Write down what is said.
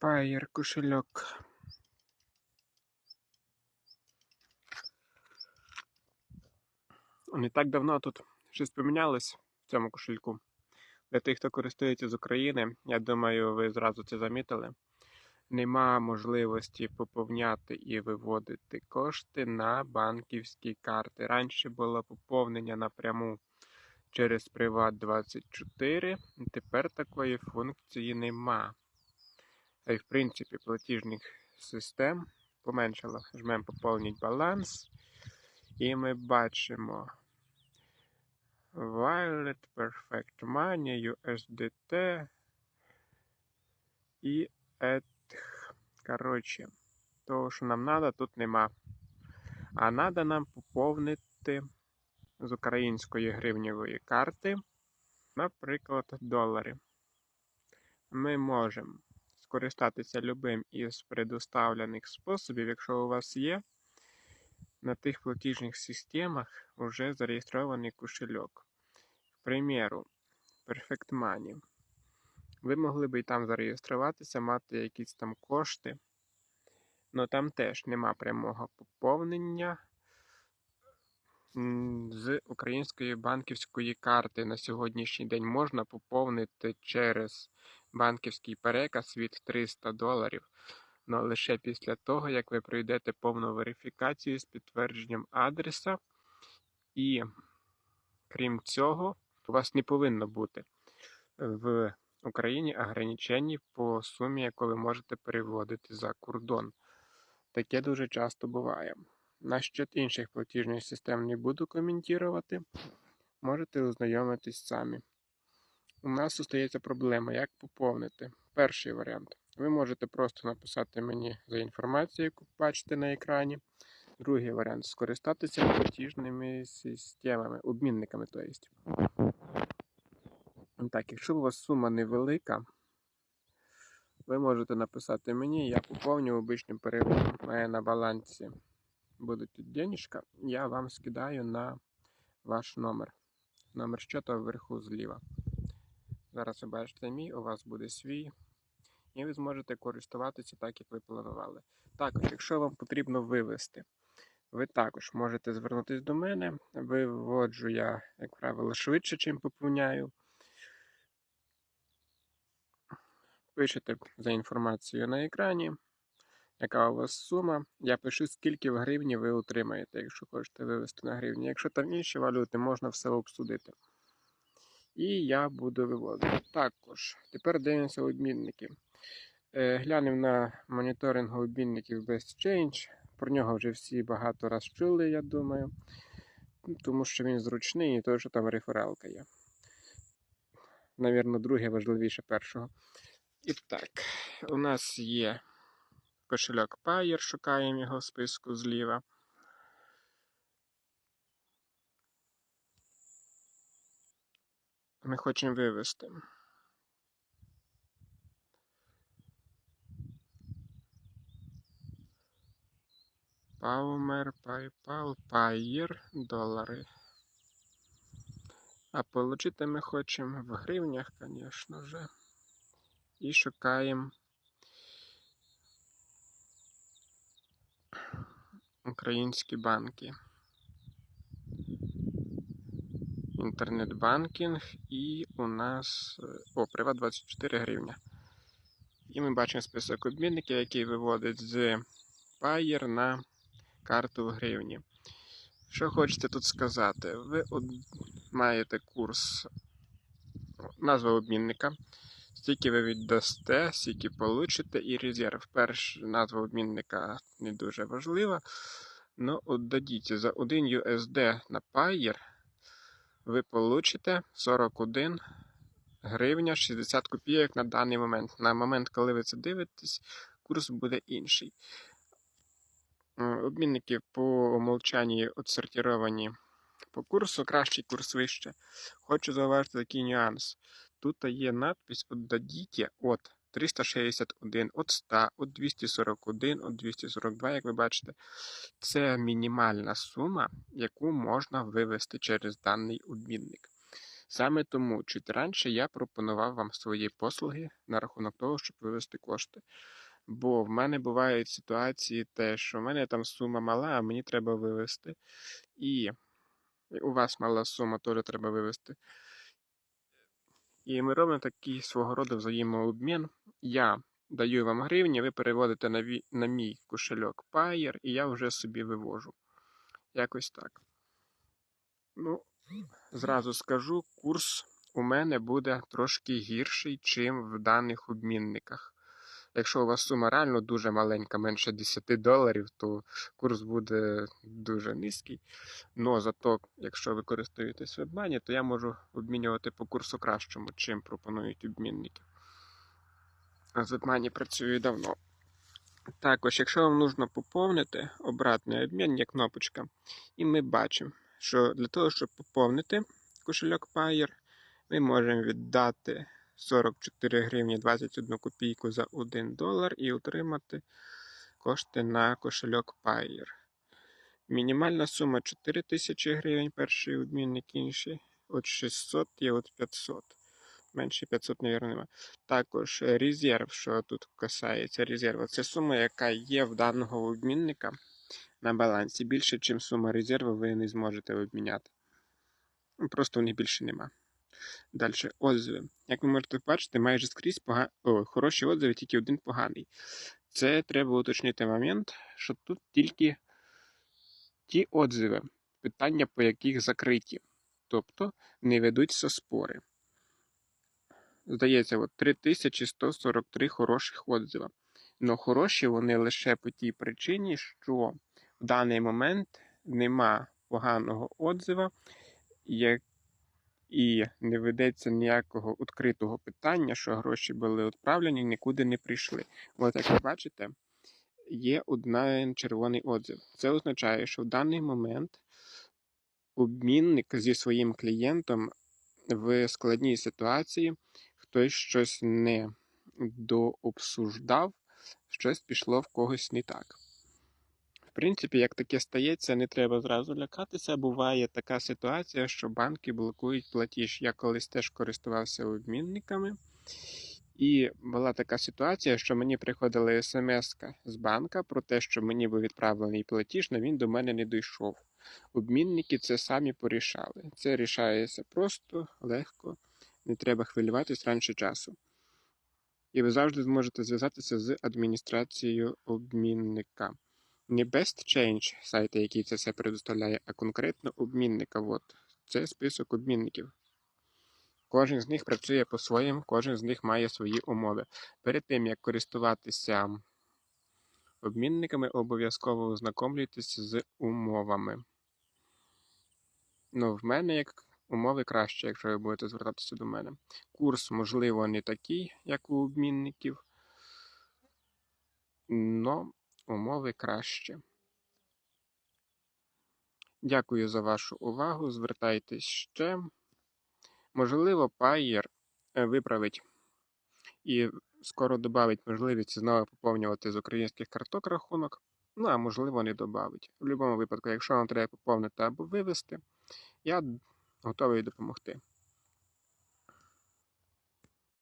Payer кошельок. Не так давно тут щось помінялось в цьому кошельку. Для тих, хто користується з України, я думаю, ви зразу це замітили. Нема можливості поповняти і виводити кошти на банківські карти. Раніше було поповнення напряму через Приват24, тепер такої функції нема. А й в принципі платіжних систем поменшало. Жмемо поповніть баланс. І ми бачимо Violet, Perfect Money, USDT і ETH. Коротше, того, що нам треба, тут нема. А треба нам поповнити з української гривневої карти, наприклад, долари. Ми можемо скористатися любим із предоставлених способів, якщо у вас є на тих платіжних системах вже зареєстрований кошельок. К примеру, Perfect Money. Ви могли б і там зареєструватися, мати якісь там кошти, але там теж нема прямого поповнення з української банківської карти на сьогоднішній день можна поповнити через банківський переказ від 300 доларів. але лише після того, як ви пройдете повну верифікацію з підтвердженням адреса. І крім цього, у вас не повинно бути в Україні ограничень по сумі, яку ви можете переводити за кордон. Таке дуже часто буває. Насчет інших платіжних систем не буду коментувати. Можете ознайомитись самі. У нас остається проблема, як поповнити. Перший варіант. Ви можете просто написати мені за інформацію, яку бачите на екрані. Другий варіант скористатися платіжними системами, обмінниками. то есть. Так, якщо у вас сума невелика, ви можете написати мені, я поповню обичним переводом. Має на балансі буде тут денежка, я вам скидаю на ваш номер. Номер счета вверху зліва. Зараз ви бачите мій, у вас буде свій. І ви зможете користуватися так, як ви планували. Також, якщо вам потрібно вивести, ви також можете звернутися до мене. Виводжу я, як правило, швидше, чим поповняю. Пишете за інформацією на екрані яка у вас сума. Я пишу, скільки в гривні ви отримаєте, якщо хочете вивести на гривні. Якщо там інші валюти, можна все обсудити. І я буду виводити. Також, тепер дивимося обмінники. Е, глянемо на моніторинг обмінників BestChange. Про нього вже всі багато раз чули, я думаю. Тому що він зручний і той, що там рефералка є. Навірно, друге важливіше першого. І так, у нас є Кошельок Payer, шукаємо його в списку зліва. Ми хочемо вивести. Palmer, PayPal, Payer, долари. А получити ми хочемо в гривнях, звісно же. І шукаємо Українські банки. Інтернет-банкінг і у нас о, Приват 24 гривня. І ми бачимо список обмінників, який виводить з Payer на карту в гривні. Що хочете тут сказати? Ви маєте курс, назва обмінника. Стільки ви віддасте, стільки получите і резерв. Перша назва обмінника не дуже важлива. Ну, от дадіть за 1 USD на Payer ви получите 41 гривня 60 копійок на даний момент. На момент, коли ви це дивитесь, курс буде інший. Обмінники по умолчанні отсортировані по курсу, кращий курс вище. Хочу зауважити такий нюанс. Тут є надпись «Отдадіть» от 361, от 100, от 241, от 242, як ви бачите. Це мінімальна сума, яку можна вивести через даний обмінник. Саме тому чуть раніше я пропонував вам свої послуги на рахунок того, щоб вивести кошти. Бо в мене бувають ситуації, те, що в мене там сума мала, а мені треба вивести. І у вас мала сума, теж треба вивести. І ми робимо такий свого роду взаємообмін. Я даю вам гривні, ви переводите на, ві- на мій кошельок Payer, і я вже собі вивожу. Якось так. Ну, зразу скажу, курс у мене буде трошки гірший, чим в даних обмінниках. Якщо у вас сума реально дуже маленька, менше 10 доларів, то курс буде дуже низький. Но зато, якщо ви користуєтесь WebMoney, то я можу обмінювати по курсу кращому, чим пропонують обмінники. А з WebMoney працюю давно. Також, якщо вам нужно поповнити обратний обмін, є кнопочка, і ми бачимо, що для того, щоб поповнити кошельок Payer, ми можемо віддати 44 гривні 21 копійку за 1 долар і отримати кошти на кошельок Payer. Мінімальна сума 4 тисячі гривень, перший обмінник, інший от 600 є от 500. Менше 500, мабуть, немає. Також резерв, що тут касається резерву, це сума, яка є в даного обмінника на балансі. Більше, ніж сума резерву, ви не зможете обміняти. Просто в них більше нема. Далі, отзиви. Як ви можете бачити, майже скрізь пога... О, хороші отзиви, тільки один поганий. Це треба уточнити момент, що тут тільки ті отзиви, питання по яких закриті. Тобто не ведуться спори. Здається, от 3143 хороших отзива. Но хороші вони лише по тій причині, що в даний момент нема поганого отзива, як і не ведеться ніякого відкритого питання, що гроші були відправлені, нікуди не прийшли. От як ви бачите, є один червоний отзив. Це означає, що в даний момент обмінник зі своїм клієнтом в складній ситуації хтось щось не дообсуждав, щось пішло в когось не так. Принципі, як таке стається, не треба зразу лякатися. Буває така ситуація, що банки блокують платіж. Я колись теж користувався обмінниками. І була така ситуація, що мені приходила смс з банка про те, що мені був відправлений платіж, але він до мене не дійшов. Обмінники це самі порішали. Це рішається просто, легко, не треба хвилюватись раніше часу. І ви завжди зможете зв'язатися з адміністрацією обмінника. Не Best Change сайти, який це все предоставляє, а конкретно обмінника. От. Це список обмінників. Кожен з них працює по-своєму, кожен з них має свої умови. Перед тим, як користуватися обмінниками, обов'язково ознакомлюйтесь з умовами. Ну, в мене як умови краще, якщо ви будете звертатися до мене. Курс, можливо, не такий, як у обмінників, але умови краще. Дякую за вашу увагу. Звертайтесь ще. Можливо, Payer е, виправить і скоро додавить можливість знову поповнювати з українських карток рахунок. Ну, а можливо, не додавить. В будь-якому випадку, якщо вам треба поповнити або вивести, я готовий допомогти.